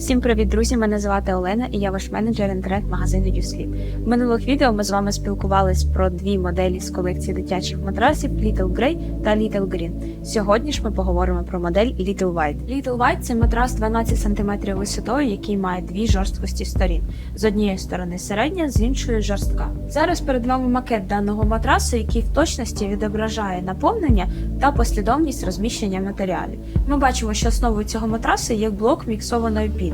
Всім привіт, друзі! Мене звати Олена і я ваш менеджер інтернет-магазину YouSleep. В минулих відео ми з вами спілкувались про дві моделі з колекції дитячих матрасів Little Grey та Little Green. Сьогодні ж ми поговоримо про модель Little White. Little White – це матрас 12 см висотою, який має дві жорсткості сторін. З однієї сторони середня, з іншої жорстка. Зараз перед вами макет даного матрасу, який в точності відображає наповнення та послідовність розміщення матеріалів. Ми бачимо, що основою цього матрасу є блок міксованої піни.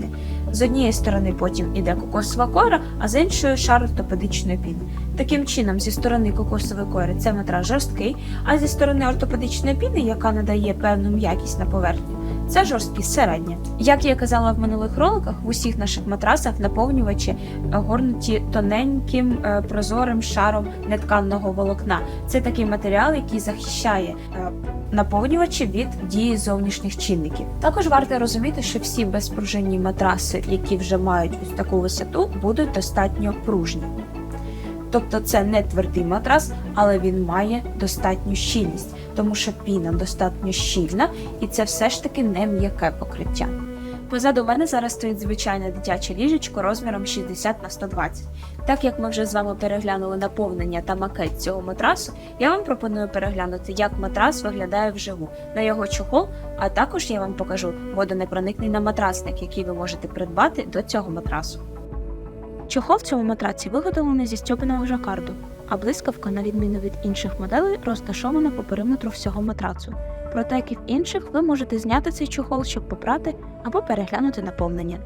З однієї сторони потім іде кокосова кора, а з іншої шар ортопедичної піни. Таким чином, зі сторони кокосової кори це матрас жорсткий, а зі сторони ортопедичної піни, яка надає певну м'якість на поверхню, це жорсткий середня. Як я казала в минулих роликах, в усіх наших матрасах наповнювачі горнуті тоненьким е, прозорим шаром нетканного волокна. Це такий матеріал, який захищає е, наповнювачі від дії зовнішніх чинників. Також варто розуміти, що всі безпружинні матраси, які вже мають ось таку висоту, будуть достатньо пружні. Тобто це не твердий матрас, але він має достатню щільність, тому що піна достатньо щільна, і це все ж таки не м'яке покриття. Позаду мене зараз стоїть звичайне дитяче ліжечко розміром 60 на 120. Так як ми вже з вами переглянули наповнення та макет цього матрасу, я вам пропоную переглянути, як матрас виглядає вживу на його чохол, а також я вам покажу водонепроникний наматрасник, який ви можете придбати до цього матрасу. Чохол в цьому матраці виготовлений зі стьопаного жакарду, а блискавка, на відміну від інших моделей, розташована по периметру всього матрацу. Проте, як і в інших, ви можете зняти цей чохол, щоб попрати або переглянути наповнення.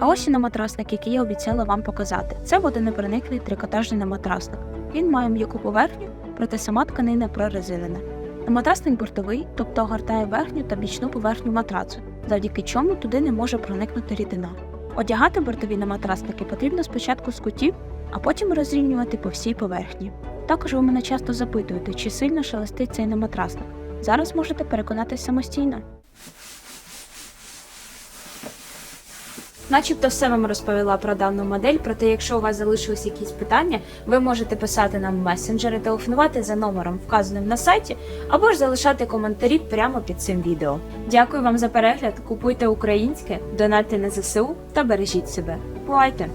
А ось і наматрасник, який я обіцяла вам показати. Це водонепрониклий трикотажний наматрасник. Він має м'яку поверхню, проте сама тканина прорезинена. Наматрасник бортовий, тобто огортає верхню та бічну поверхню матрацу, завдяки чому туди не може проникнути рідина. Одягати бортові наматрасники потрібно спочатку з кутів, а потім розрівнювати по всій поверхні. Також ви мене часто запитуєте, чи сильно шелестить цей наматрасник. Зараз можете переконатися самостійно. Начебто все вам розповіла про дану модель, проте якщо у вас залишились якісь питання, ви можете писати нам в месенджери, телефонувати за номером, вказаним на сайті, або ж залишати коментарі прямо під цим відео. Дякую вам за перегляд, купуйте українське, донатьте на ЗСУ та бережіть себе. Бувайте!